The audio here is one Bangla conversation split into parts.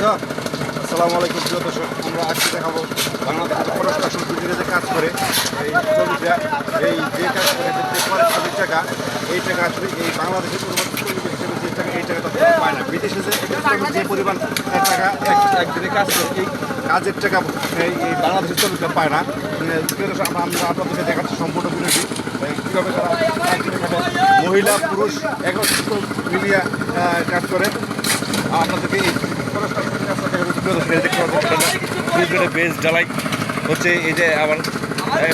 আচ্ছা আসসালামু আলাইকুম প্রিয় দর্শক, আমরা আজকে দেখাবো বাংলাদেশের প্রশাসন দুদিনে যে কাজ করে, এই এই যে কাজ করে, যে টাকা, এই টাকা আসলে এই বাংলাদেশের শ্রমিক হিসেবে যে টাকা, এই টাকা তাদের পায় না। বিদেশে যে যে পরিমাণ টাকা এক একদিনে কাজ করে, এই কাজের টাকা এই বাংলাদেশের শ্রমিকরা পায় না। দর্শক, আমরা আপনাদেরকে দেখাচ্ছি সম্পূর্ণ বিরোধী কীভাবে তারা মহিলা, পুরুষ একত্রিত মিলিয়া কাজ করে। আপনাদেরকে এই বেস জ্বালাই। হচ্ছে এই যে আমার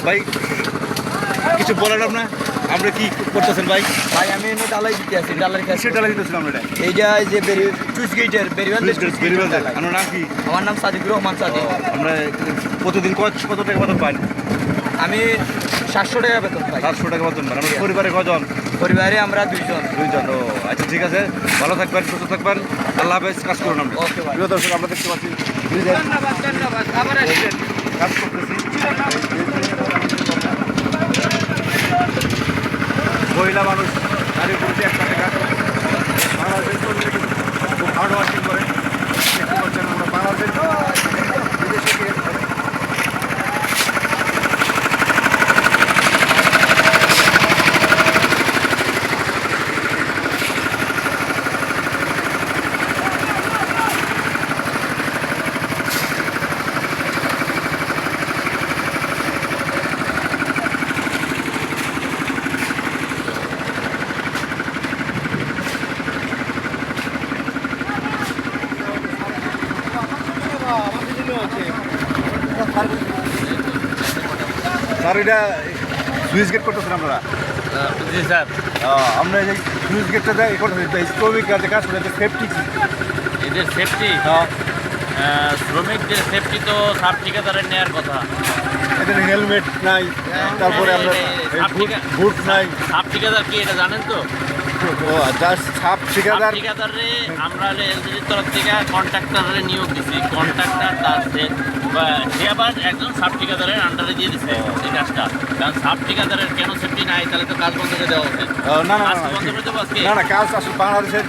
ভাই কিছু বলেন আপনার? আমরা কি করতেছেন ভাই? ভাই আমি এনে ডালাই দিতে আছি ডালাই কাছে জ্বালাই দিতেছিলাম আমরা এটা এইটা এই যে বেরি চুইস গেটের বেরিবান বেরিবেল আমার নাম কি? আমার নাম সাদিকুর রহমান সাদিক। আমরা প্রতিদিন কত কত টাকা মতন পাই? আমি সাতশো টাকা বেতন পাই। সাতশো টাকা মতন পান। আমরা পরিবারে কজন? পরিবারে আমরা দুইজন। দুইজন ও ঠিক আছে? ভালো থাকবেন সুস্থ থাকবেন। আল্লাহ হাফেজ কাজ করুন আমরা প্রিয় দর্শক আমরা দেখতে পাচ্ছি কাজ করতেছি। মহিলা মানুষ নারী পুরুষে একসাথে কাজ করে বাংলাদেশের কর্মীরা কিন্তু খুব হার্ড ওয়ার্কিং করে দেখতে পাচ্ছেন আমরা বাংলাদেশের বিদেশে গিয়ে স্যার এটা সুইচ গেট করতেছেন আপনারা? জি স্যার। আমরা এই সুইচ গেটটা দেয় যে কাজ করে সেফটি এদের সেফটি শ্রমিকদের সেফটি তো সাব ঠিকাদারের নেওয়ার কথা এদের হেলমেট নাই তারপরে আমরা বুট নাই। সাব ঠিকাদার কি এটা জানেন তো? জাস্ট সাব ঠিকাদার? ঠিকাদারে আমরা এলজির তরফ থেকে কন্ট্রাক্টরে নিয়োগ দিছি। কন্ট্রাক্টর তার সে- বা- আবার একজন সাব ঠিকাদারের আন্ডারে দিয়ে দিছে এই কাজটা। কারণ সাব ঠিকাদারের কেন সেফটি নাই তাহলে তো কাজ বন্ধ করে দেওয়া উচিত না না না, কাজ না আসলে বাংলাদেশের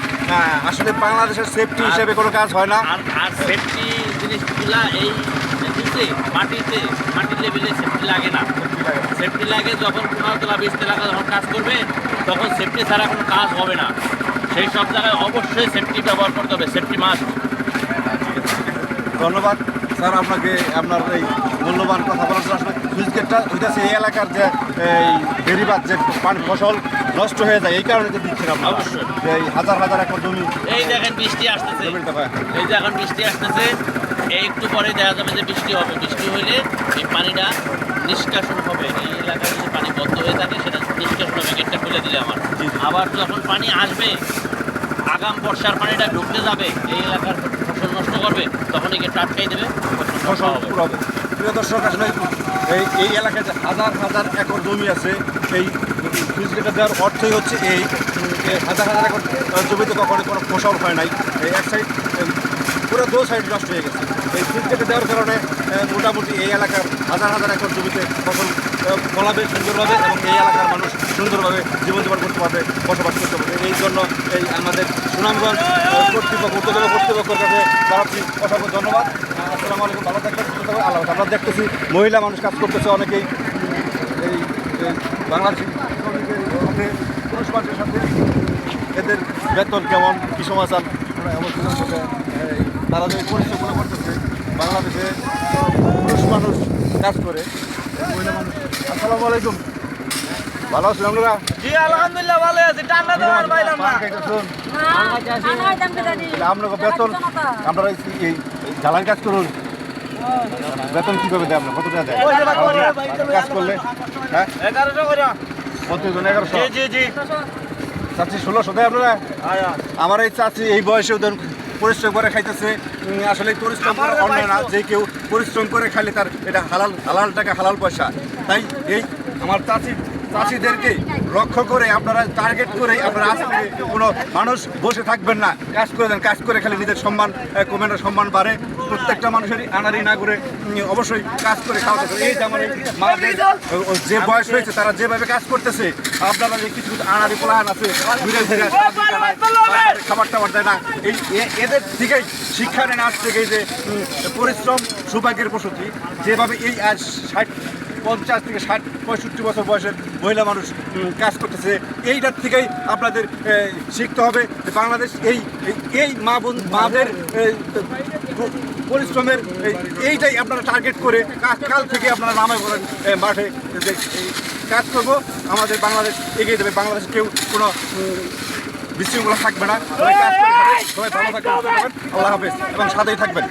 আসলে বাংলাদেশের সেফটি হিসেবে কোনো কাজ হয় না। আর আর সেফটি জিনিসগুলা এই নিচে মাটিতে মাটির লেভেলে সেফটি লাগে না। লাগে যখন পনেরো তলা বিশ তলা যখন কাজ করবে তখন সেফটি ছাড়া কোনো কাজ হবে না। সেই সব জায়গায় অবশ্যই সেফটি ব্যবহার করতে হবে সেফটি মাস্ট ধন্যবাদ। স্যার আপনাকে আপনার এই মূল্যবান কথা বলার জন্য আসলে সুইচ গেটটা হইতেছে এই এলাকার যে এই বেরিবাদ যে পানি ফসল নষ্ট হয়ে যায় এই কারণে যে দিচ্ছেন আপনারা। অবশ্যই। এই হাজার হাজার একর জমি এই দেখেন বৃষ্টি আসতেছে। এই যে এখন বৃষ্টি আসতেছে। এই একটু পরে দেখা যাবে যে বৃষ্টি হবে। বৃষ্টি হইলে এই পানিটা নিষ্কাশন হবে এই এলাকায় যদি পানি বন্ধ হয়ে থাকে সেটা নিষ্কাশন হবে গেটটা খুলে দিলে আমার। আবার যখন পানি আসবে আগাম বর্ষার পানিটা ঢুকতে যাবে এই এলাকার ফসল নষ্ট করবে তখন এই গেটটা আটকাই দেবে ফসল নষ্ট হবে। পুরো হবে প্রিয় দর্শক আসলে এই এই এলাকায় যে হাজার হাজার একর জমি আছে এই সুইচ গেটটা দেওয়ার অর্থই হচ্ছে এই হাজার হাজার একর জমিতে কখনো কোনো ফসল হয় নাই। এই এক সাইড পুরো দু সাইড নষ্ট হয়ে গেছে। এই গেটে দেওয়ার কারণে মোটামুটি এই এলাকার হাজার হাজার একর জমিতে ফসল ফলাবে সুন্দরভাবে এবং এই এলাকার মানুষ সুন্দরভাবে জীবনযাপন করতে পারবে বসবাস করতে পারবে। এই জন্য এই আমাদের সুনামগঞ্জ কর্তৃপক্ষ উত্তর কর্তৃপক্ষের কাছে জানাচ্ছি অসংখ্য ধন্যবাদ। আসসালামু আলাইকুম ভালো থাকবেন সুস্থ আল্লাহ আমরা দেখতেছি মহিলা মানুষ কাজ করতেছে অনেকেই। এই বাংলাদেশি পুরুষ মানুষের সাথে এদের বেতন কেমন কি সমাচার এমন এই, তারা যে পরিশ্রমগুলো করতেছে বাংলাদেশে পুরুষ মানুষ কাজ করে। মহিলা মানুষ আসসালামু আলাইকুম। ভালো আছেন আপনারা? জি আলহামদুলিল্লাহ ভালো আছি। ঠান্ডা দেওয়ার পাইলাম না। আপনাকে বেতন আপনারা এই- জ্বালানি কাজ করুন। বেতন কীভাবে দেয় আপনার? কত টাকা দেয় কাজ করলে হ্যাঁ? এগারোশো করে। প্রতিজন এগারোশো? জি জি জি। চাচ্ছি ষোলোশো দেয় আপনারা? আমার এই চাচি এই বয়সে ওদের পরিশ্রম করে খাইতেছে। আসলে পরিশ্রম করে অন্য না যে কেউ পরিশ্রম করে খাইলে তার এটা হালাল হালাল টাকা হালাল পয়সা। তাই এই আমার চাচি চাষিদেরকে লক্ষ্য করে আপনারা টার্গেট করে আপনারা আজ থেকে কোনো মানুষ বসে থাকবেন না। কাজ করে দেন কাজ করে খালি নিজের সম্মান কমে না সম্মান বাড়ে। প্রত্যেকটা মানুষেরই আনারি না করে অবশ্যই কাজ করে খাওয়াতে হবে এই যেমন মাদের যে বয়স হয়েছে তারা যেভাবে কাজ করতেছে আপনারা যে কিছু কিছু আনারি পোলাহান আছে ঘুরে ঘুরে সারাদিন খাবার টাবার দেয় না। এই এদের থেকেই শিক্ষা নেন আজ থেকে যে পরিশ্রম সৌভাগ্যের প্রসূতি। যেভাবে এই আজ ষাট পঞ্চাশ থেকে ষাট, পঁয়ষট্টি বছর বয়সের মহিলা মানুষ কাজ করতেছে। এইটার থেকেই আপনাদের শিখতে হবে বাংলাদেশ এই, এই- মা বোন মাদের পরিশ্রমের এই- এইটাই আপনারা টার্গেট করে কাল থেকে আপনারা নামে বলেন মাঠে কাজ করব। আমাদের বাংলাদেশ এগিয়ে যাবে। বাংলাদেশ কেউ কোনো বিশৃঙ্খলা থাকবে না। সবাই ভালো থাকবেন। আল্লাহ হাফেজ। এবং সাথেই থাকবেন।